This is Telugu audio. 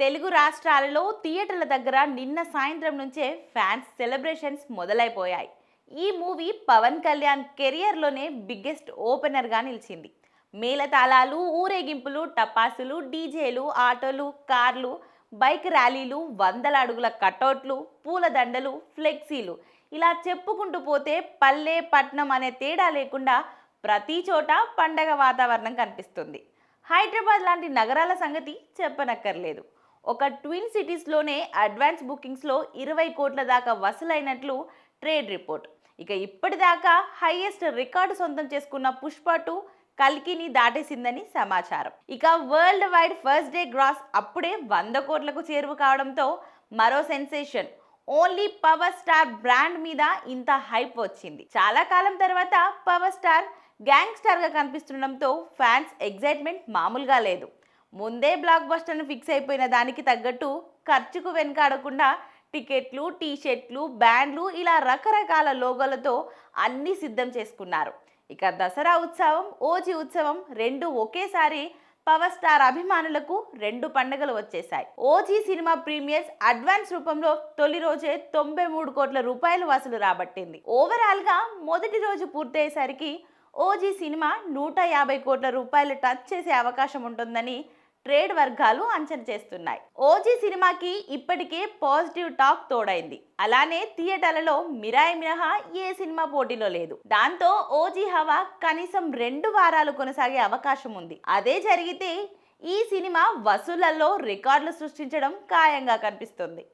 తెలుగు రాష్ట్రాలలో థియేటర్ల దగ్గర నిన్న సాయంత్రం నుంచే ఫ్యాన్స్ సెలబ్రేషన్స్ మొదలైపోయాయి. ఈ మూవీ పవన్ కళ్యాణ్ కెరియర్లోనే బిగ్గెస్ట్ ఓపెనర్గా నిలిచింది. మేళతాళాలు ఊరేగింపులు టపాసులు డీజేలు ఆటోలు కార్లు బైక్ ర్యాలీలు వందల అడుగుల కటౌట్లు పూలదండలు ఫ్లెక్సీలు ఇలా చెప్పుకుంటూ పోతే పల్లె పట్నం అనే తేడా లేకుండా ప్రతి చోట పండగ వాతావరణం కనిపిస్తుంది. హైదరాబాద్ లాంటి నగరాల సంగతి చెప్పనక్కర్లేదు. ఒక ట్విన్ సిటీస్లోనే అడ్వాన్స్ బుకింగ్స్లో ఇరవై కోట్ల దాకా వసూలైనట్లు ట్రేడ్ రిపోర్ట్ ఇక ఇప్పటిదాకా హైయెస్ట్ రికార్డు సొంతం చేసుకున్న పుష్ప టూ కల్కిని దాటేసిందని సమాచారం. ఇక world wide first day gross అప్పుడే వంద కోట్లకు చేరువ కావడంతో మరో sensation only power star brand మీద ఇంత హైప్ వచ్చింది. చాలా కాలం తర్వాత పవర్ స్టార్ గ్యాంగ్ స్టార్గా కనిపిస్తుండడంతో ఫ్యాన్స్ ఎగ్జైట్మెంట్ మామూలుగా లేదు. ముందే బ్లాక్ బస్టర్ను ఫిక్స్ అయిపోయిన దానికి తగ్గట్టు ఖర్చుకు వెనకాడకుండా టికెట్లు టీషర్ట్లు బ్యాండ్లు ఇలా రకరకాల లోగోలతో అన్నీ సిద్ధం చేసుకున్నారు. ఇక దసరా ఉత్సవం ఓజీ ఉత్సవం రెండు ఒకేసారి పవర్ స్టార్ అభిమానులకు రెండు పండుగలు వచ్చేసాయి ఓజీ సినిమా ప్రీమియర్స్ అడ్వాన్స్ రూపంలో తొలి రోజే తొంభై మూడు కోట్ల రూపాయలు వసూలు రాబట్టింది. ఓవరాల్గా మొదటి రోజు పూర్తయ్యేసరికి ఓజీ సినిమా నూట యాభై కోట్ల రూపాయలు టచ్ చేసే అవకాశం ఉంటుందని ట్రేడ్ వర్గాలు అంచనా చేస్తున్నాయి. ఓజీ సినిమాకి ఇప్పటికే పాజిటివ్ టాక్ తోడైంది. అలానే థియేటర్లలో మిరాయి మినహా ఏ సినిమా పోటీలో లేదు. దాంతో ఓజీ హవా కనీసం రెండు వారాలు కొనసాగే అవకాశం ఉంది. అదే జరిగితే ఈ సినిమా వసూళ్ళలో రికార్డులు సృష్టించడం ఖాయంగా కనిపిస్తుంది.